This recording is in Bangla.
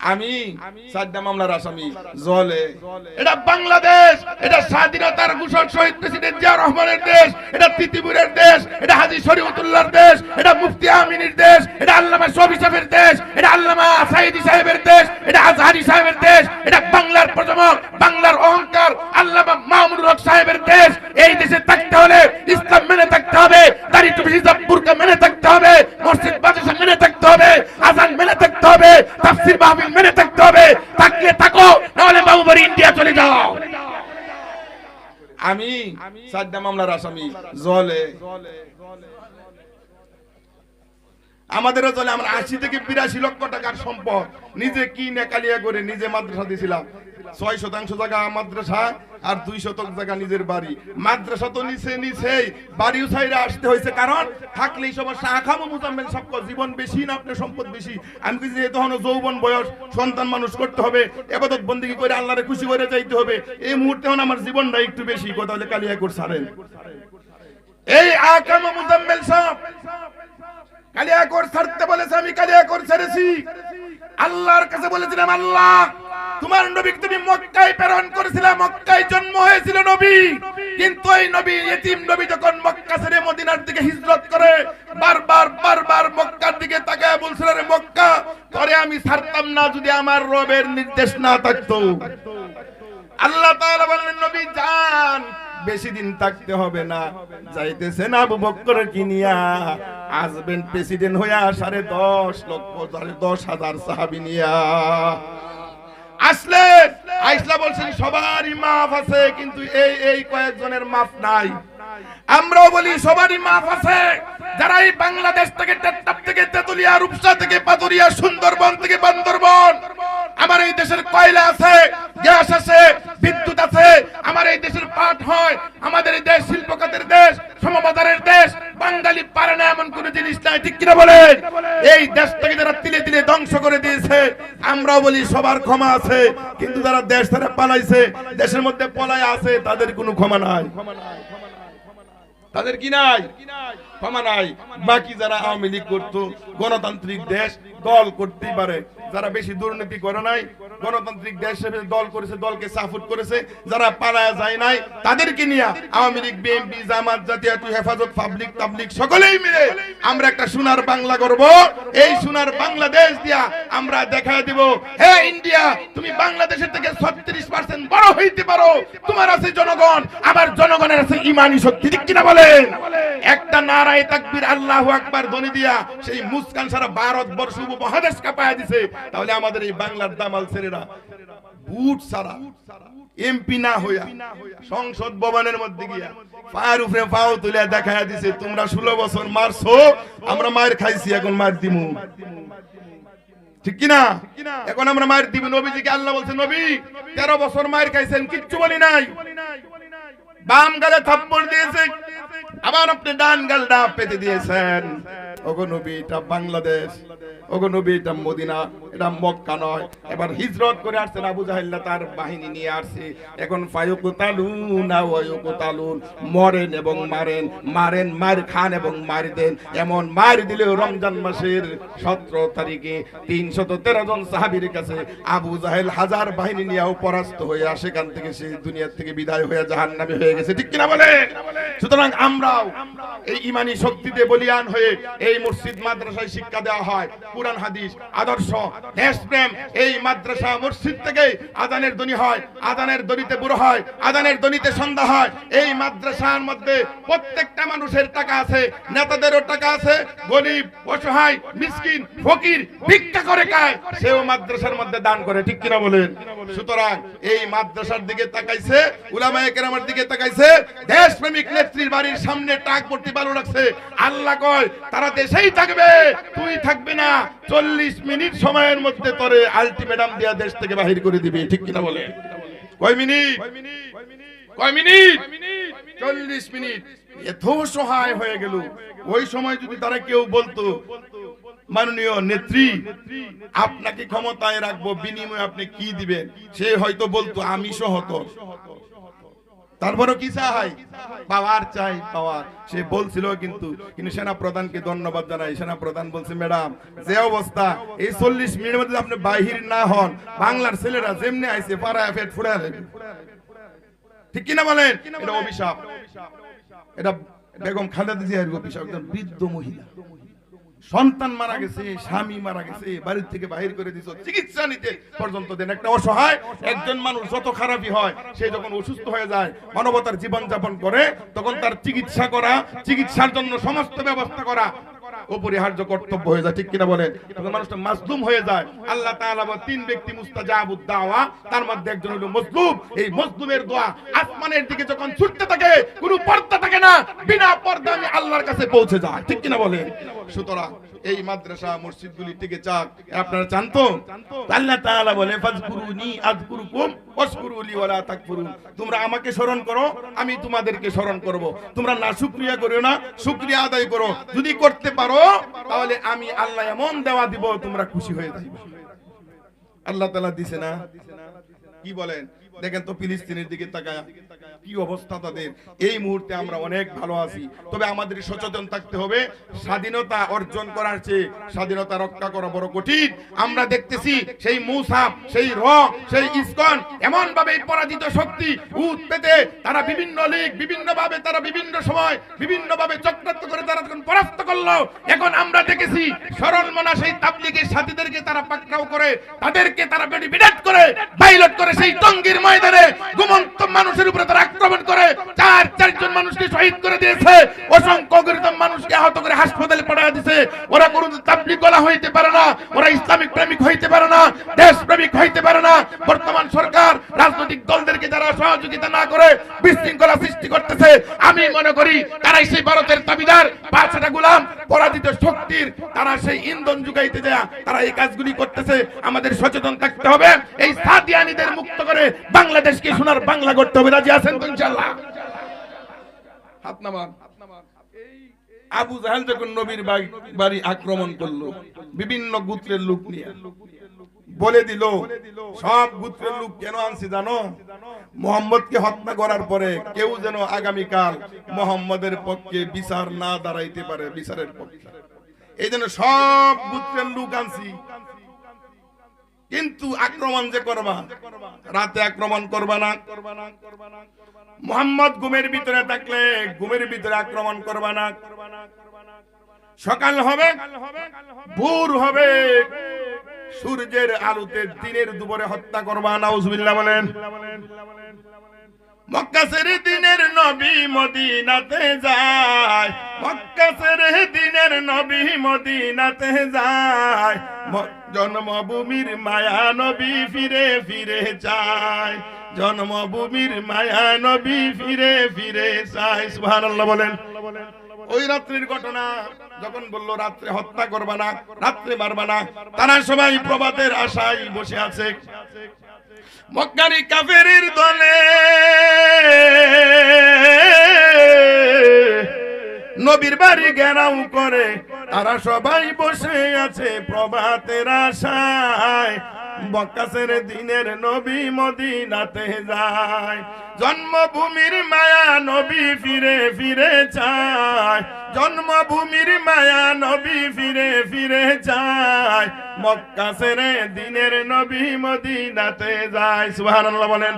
আমি সাদ্দাম মামলার আসামি। জলে। এটা বাংলাদেশ এটা স্বাধীনতার ঘোষক শহীদ প্রেসিডেন্ট জিয়া রহমানের দেশ এটা তিতিপুরের দেশ এটা হাজি শরীয়তুল্লাহর দেশ এটা মুফতি আমিনের দেশ এটা আল্লামা শফি সাহেবের দেশ এটা আল্লামা সাইদি সাহেবের দেশ এটা আজহারি সাহেবের দেশ এটা বাংলার প্রজমক বাংলার অহংকার আল্লামা মামুনুল হক সাহেবের দেশ। এই দেশে থাকতে হলে ইসলাম মেনে থাকতে হবে দাড়ি টুপি হিজাব বুরকা মেনে থাকতে হবে মসজিদ মাদ্রাসা মেনে থাকতে হবে আজান মেনে থাকতে হবে তাফসীর মাহফিল মেনে থাকতে হবে থাকলে থাকো নাহলে বাবুবাড়ি ইন্ডিয়া চলে যাও। আমি সাদ্দাম মামলার আসামি জলে। আমাদেরও চলে, আমরা আশি থেকে বিরাশি লক্ষ টাকার সম্পদ। নিজে কি নেকালিয়া করে নিজে মাদ্রাসা দিয়েছিলাম ছয় শতাংশ জায়গা মাদ্রাসা আর দুই শতক জায়গা নিজের বাড়ি। মাদ্রাসা তো নিচে নিচেই, বাড়িও সাইডে আসতে হয়েছে। কারণ থাকলেই সমস্যা আখামো মুজাম্মেল সব জীবন বেশি না আপনার সম্পদ বেশি? আমি কি যে তখন যৌবন বয়স, সন্তান মানুষ করতে হবে, এবাদত বন্দিগি করে আল্লাহরে খুশি করে যাইতে হবে? এই মুহূর্তে এখন আমার জীবনটা একটু বেশি। কথা হলে কালিয়া করে এই আকাম মুজাম্মেল সাহেব কালিয়াকোর ছাড়তে বলেছে, আমি কালিয়াকোর ছেড়েছি। আল্লাহর কাছে বলেছিলাম, আল্লাহ, তোমার নবী তুমি মক্কায় প্রেরণ করেছিলে, মক্কায় জন্ম হয়েছিল নবী। কিন্তু এই নবী ইতিম নবী যখন মক্কা ছেড়ে মদিনার দিকে হিজরত করে, বারবার বারবার মক্কার দিকে তাকায় বলছিল রে মক্কা পরে আমি ছাড়তাম না, যদি আমার রবের নির্দেশ না থাকতো। আল্লাহ তাআলা বললেন, নবী, যান। বেশি দিন থাকতে হবে না। যাইতেছেন আবু বক্কর কিনিয়া। আসবেন প্রেসিডেন্ট হইয়া সাড়ে দশ লক্ষ, সাড়ে দশ হাজার সাহাবি নিয়া। আসলে, আইসলা বলছেন, সবারই মাফ আছে, কিন্তু এই এই কয়েকজনের মাফ নাই। আমরাও বলি, সবারই মাফ আছে। যারা এই বাংলাদেশ থেকে টেট্টাপ থেকে তেতুলিয়া রূপসা থেকে পাতুরিয়া সুন্দরবন থেকে বান্দরবন আমার এই দেশের কয়লা আছে, গ্যাস আছে, বিদ্যুৎ আছে, আমার এই দেশের পাট হয়, আমাদের এই দেশ শিল্প খাতের দেশ সমবাজারের দেশ, বাঙালি পারে না এমন কোন জিনিস নাই, ঠিক কিনা বলেন? এই দেশটাকে যারা তিলে তিলে ধ্বংস করে দিয়েছে, আমরাও বলি সবার ক্ষমা আছে, কিন্তু যারা দেশ তারা পালাইছে, দেশের মধ্যে পলায় আছে, তাদের কোনো ক্ষমা নাই। তাদের কি নাই? ক্ষমা নাই। বাকি যারা আওয়ামী লীগ করতো, গণতান্ত্রিক দেশ দল করতেই পারে। যারা বেশি দুর্নীতি করে নাই গণতান্ত্রিক দেশ হিসেবে দল করেছে, দলকে সাপোর্ট করেছে, যারা পালায়া যায় নাই, তাদেরকে নিয়ে আওয়ামী লীগ, বিএনপি, জামাত, জাতীয় হেফাজত, পাবলিক, তাবলিক, সকলেই মিলে আমরা একটা সোনার বাংলা করব এই সোনার বাংলাদেশ দিয়া আমরা দেখায় দিব। হে ইন্ডিয়া, তুমি বাংলাদেশের থেকে ছত্রিশ পার্সেন্ট বড় হইতে পারো। তোমার আছে জনগণ, আবার জনগণের আছে ইমানি শক্তি, ঠিক কিনা বলেন? একটা নারায় তাকবীর আল্লাহু আকবার ধ্বনি দিয়া সেই মুসকান সারা ভারতবর্ষ উপমহাদেশ কাঁপায় দিছে। তাহলে আমাদের এই বাংলার দামাল ছেলেরা বুট সারা এমপি না হইয়া, সংসদ ভবনের মধ্যে গিয়া পায়ের উপরে পাও তুলে দেখায় দিছে, তোমরা ষোলো বছর মারছো, আমরা মায়ের খাইছি, এখন মার দিমু। ঠিক কিনা? এখন আমরা মায়ের দিব নবীজিকে আল্লাহ বলছে, নবী, তেরো বছর মায়ের খাইছেন, কিচ্ছু বলি নাই। বাম গালে থাপ্পড় দিয়েছে, আবার আপনি ডান গালটা পেতে দিয়েছেন। ওগো নবী, এটা বাংলাদেশ। ওগো নবী, এটা মদিনা, এটা মক্কা নয়। এবার হিজরত করে আসছেন আবু জাহিল্লা তার বাহিনী নিয়ে আসছে। এখন ফায়ুক তালুন না তালুন মরেন এবং মারেন মারেন, মার খান এবং মার দেন। এমন মার দিলেও রমজান মাসের সতেরো তারিখে তিনশত তেরো জন সাহাবির কাছে আবু জাহেল হাজার বাহিনী নিয়েও পরাস্ত হয়ে সেখান থেকে সে দুনিয়ার থেকে বিদায় হয়ে জাহান নামে হয়ে গেছে। ঠিক কিনা বলে সুতরাং আমরাও এই ইমানি শক্তিতে বলিয়ান হয়ে এই মসজিদ মাদ্রাসায় শিক্ষা দেওয়া হয়, কোরআন, হাদিস, আদর্শ দেশপ্রেম এই মাদ্রাসা মসজিদ থেকে আদানের ধ্বনি হয়, আদানের ধ্বনিতে বুড়ো হয়, আদানের ধ্বনিতে সন্ধ্যা হয়। এই মাদ্রাসার মধ্যে প্রত্যেকটা মানুষের টাকা আছে, নেতাদেরও টাকা আছে, গরিব, অসহায়, মিসকিন, ফকির, ভিক্ষা করে খায়, সেও মাদ্রাসার মধ্যে দান করে, ঠিক কিনা বলেন? সুতরাং এই মাদ্রাসার দিকে তাকাইছে, উলামায়ে কেরামের দিকে তাকাইছে, দেশপ্রেমিক নেত্রীর বাড়ির সামনে টাক ভর্তি বালু রাখছে। আল্লাহ কয় তারা দেশেই থাকবে। তুই থাকবে না। চল্লিশ মিনিট সময়ের মধ্যে তোরে আলটিমেটাম দিয়া দেশ থেকে বাহির করে দিবে। ঠিক কিনা বলে? কয় মিনিট? কয় মিনিট? চল্লিশ মিনিট। এত সহায় হয়ে গেল। ওই সময় যদি তারা কেউ বলতো, মাননীয় নেত্রী, আপনাকে ক্ষমতায় রাখব, বিনিময়ে আপনি কি দিবেন? সে হয়তো বলতো, আমি সহত। তারপরও কি চাই পাওয়ার চাই, পাওয়ার। সে বলছিল কিন্তু কিন্তু সেনা প্রধানকে ধন্যবাদ জানাই। সেনা প্রধান বলছে, ম্যাডাম, যে অবস্থা, এই চল্লিশ মিনিটের মধ্যে আপনি বাহির না হন। বাংলার ছেলেরা যেমনি আইছে, পাড়ায় ফেট ফুড়ে ঠিক কিনা বলেন? এটা অভিশাপ। এটা বেগম খালেদা জিয়ার অভিশাপ। একজন বৃদ্ধ মহিলা। সন্তান মারা গেছে স্বামী মারা গেছে বাড়ির থেকে বাহির করে দিছ চিকিৎসা নিতে পর্যন্ত দেন। একটা অসহায় একজন মানুষ যত খারাপই হয় সে যখন অসুস্থ হয়ে যায় মানবতার জীবন যাপন করে তখন তার চিকিৎসা করা চিকিৎসার জন্য সমস্ত ব্যবস্থা করা অপরিহার্য কর্তব্য হয়ে যায়, ঠিক কিনা বলেন? মানুষটা মাসদুম হয়ে যায়, আল্লাহ তাআলা তিন ব্যক্তি মুস্তাজাবুদ দাওয়া, তার মধ্যে একজন হলো মজলুম। এই মজলুমের দোয়া আসমানের দিকে যখন ছুটতে থাকে, কোনো পর্দা থাকে না, বিনা পর্দা আমি আল্লাহর কাছে পৌঁছে যায় ঠিক কিনা বলেন? সুতরাং এই মাদ্রাসা মসজিদগুলি টিকে চাক। আপনারা চান তো আল্লাহ তাআলা বলে, ফাজকুরুনি আযকুরুকুম ওয়াশকুরুলি তোমরা আমাকে স্মরণ করো, আমি তোমাদেরকে স্মরণ করব। তোমরা না শুকরিয়া করো না, শুকরিয়া আদায় করো। যদি করতে পারো, তাহলে আমি আল্লাহ এমন দেওয়া দিব, তোমরা খুশি হয়ে যাবে আল্লাহ তাআলা দিছে না? কি বলেন? দেখেন তো ফিলিস্তিনের দিকে তাকায়। কি অবস্থা তাদের? এই মুহূর্তে আমরা অনেক ভালো আছি। তবে আমাদের সচেতন থাকতে হবে। স্বাধীনতা অর্জন করার চেয়ে স্বাধীনতা রক্ষা করা বড় কঠিন। আমরা দেখতেছি সেই মৌসাব সেই র সেই ইসকন এমন ভাবে পরাজিত শক্তি উত পেতে তারা বিভিন্ন লীগ বিভিন্ন ভাবে তারা বিভিন্ন সময় বিভিন্ন ভাবে চক্রান্ত করে তারা যখন পরাস্ত করল, এখন আমরা দেখেছি সরল মনা সেই তাবলিগের সাথীদেরকে তারা পাকড়াও করে, তাদেরকে তারা বিডাট করে পাইলট করে সেই টঙ্গীর ময়দানে ঘুমন্ত মানুষের উপরে তারা আক্রমণ করে চার, চারজন মানুষকে শহীদ করে দিয়েছে। অসংখ্য অগণিত মানুষকে আহত করে হাসপাতালে পাঠিয়ে দিয়েছে। ওরা কোনো তাবলিগ গলা হইতে পারে না, ওরা ইসলামিক প্রেমিক হইতে পারে না দেশ প্রেমিক হইতে পারে না। বর্তমান সরকার রাজনৈতিক দলদেরকে যারা সহযোগিতা না করে বিশৃঙ্খলা সৃষ্টি করতেছে, আমি মনে করি তারাই সেই ভারতের দাবিদার, বাদশাটা গুলাম, পরাজিত শক্তির, তারা সেই ইন্ধন যুগাইতে যায় তারা এই কাজগুলি করতেছে। আমাদের সচেতন থাকতে হবে, এই সাদিয়ানিদের মুক্ত করে বাংলাদেশকে সোনার বাংলা করতে হবে। রাজি আছেন আবু জাহাল যখন নবীর বাড়ি আক্রমণ করল, বিভিন্ন গোত্রের লোক নিয়ে। বলে দিল, সব গোত্রের লোক কেন আনছি জানো? মোহাম্মদকে হত্যা করার পরে কেউ যেন আগামীকাল মোহাম্মদের পক্ষে বিচার না দাঁড়াইতে পারে, বিচারের পক্ষে। এই জন্য সব গোত্রের লোক আনছি। কিন্তু আক্রমণ যে করবা, রাতে আক্রমণ করবা না। মোহাম্মদ ঘুমের ভিতরে থাকলে ঘুমের ভিতরে আক্রমণ করবা না। সকাল হবে, ভোর হবে, সূর্যের আলোতে দিনের দুপুরে হত্যা করবা, নাউজুবিল্লাহ বলেন। মক্কা ছেড়ে দিনের নবী মদিনাতে যায়। মক্কা ছেড়ে দিনের নবী মদিনাতে যায়। জন্মভূমির মায়া নবী ফিরে ফিরে যায় জন্মভূমির মায়া নবী ফিরে ফিরে যায় সুবহানাল্লাহ বলেন। ওই রাত্রির ঘটনা যখন বলল, রাত্রে হত্যা করবা না, রাত্রে মারবা না, তারা সবাই প্রভাতের আশায় বসে আছে। মক্কারি কাফেরের দলে নবীর বাড়ি ঘেরাও করে তারা সবাই বসে আছে প্রভাতের আশায়। বকাসের দিনের নবী মদিনাতে যায়। জন্মভূমির মায়া নবী ফিরে ফিরে চায়। জন্মভূমির মায়া নবী ফিরে ফিরে যায় মক্কা ছেড়ে দিনের নবী মদিনাতে যায়। সুবহানাল্লাহ বলেন।